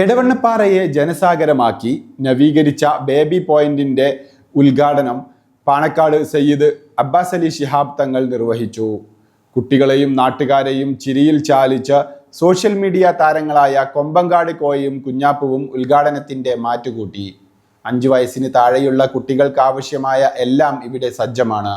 എടവണ്ണപ്പാറയെ ജനസാഗരമാക്കി നവീകരിച്ച ബേബി പോയിന്റിന്റെ ഉദ്ഘാടനം പാണക്കാട് സയ്യിദ് അബ്ബാസ് അലി ശിഹാബ് തങ്ങൾ നിർവഹിച്ചു. കുട്ടികളെയും നാട്ടുകാരെയും ചിരിയിൽ ചാലിച്ച് സോഷ്യൽ മീഡിയ താരങ്ങളായ കൊമ്പങ്കാട് കോയയും കുഞ്ഞാപ്പുവും ഉദ്ഘാടനത്തിന്റെ മാറ്റുകൂട്ടി. അഞ്ചു വയസ്സിന് താഴെയുള്ള കുട്ടികൾക്കാവശ്യമായ എല്ലാം ഇവിടെ സജ്ജമാണ്.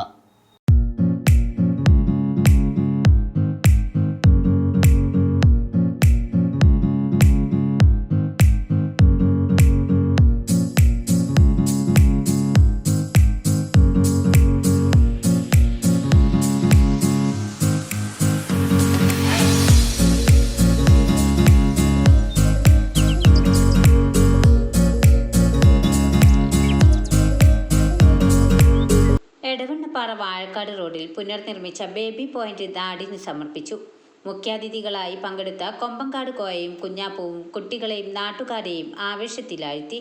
എടവണ്ണപ്പാറ വാഴക്കാട് റോഡിൽ പുനർനിർമ്മിച്ച ബേബി പോയിന്റ് നാടിന് സമർപ്പിച്ചു. മുഖ്യാതിഥികളായി പങ്കെടുത്ത കൊമ്പങ്കാട് കോയയും കുഞ്ഞാപ്പുവും കുട്ടികളെയും നാട്ടുകാരെയും ആവേശത്തിലാഴ്ത്തി.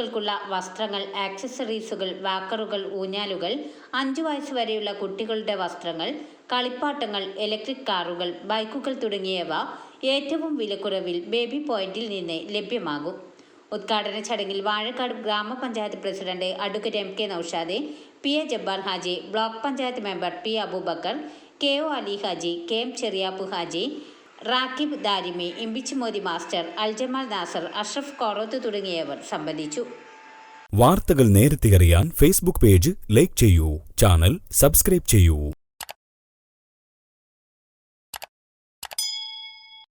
ശിശുക്കൾക്കുള്ള വസ്ത്രങ്ങൾ ആക്സസറീസുകൾ വാക്കറുകൾ ഊഞ്ഞാലുകൾ അഞ്ചു വയസ്സ് വരെയുള്ള കുട്ടികളുടെ വസ്ത്രങ്ങൾ കളിപ്പാട്ടങ്ങൾ ഇലക്ട്രിക് കാറുകൾ ബൈക്കുകൾ തുടങ്ങിയവ ഏറ്റവും വിലക്കുറവിൽ ബേബി പോയിന്റിൽ നിന്ന് ലഭ്യമാകും. ഉദ്ഘാടന ചടങ്ങിൽ വാഴക്കാട് ഗ്രാമപഞ്ചായത്ത് president advocate M K Naushad P A Jabbar Haji block panchayat member P Abubakar K O Ali Haji K M Cheriyappu Haji Rakib Darimi Modi master Aljamal Nasar Ashraf Koroth തുടങ്ങിയവർ സംബന്ധിച്ചു. വാർത്തകൾ നേരത്തെ അറിയാൻ ഫേസ്ബുക്ക് പേജ് ലൈക്ക് ചെയ്യൂ channel subscribe ചെയ്യൂ.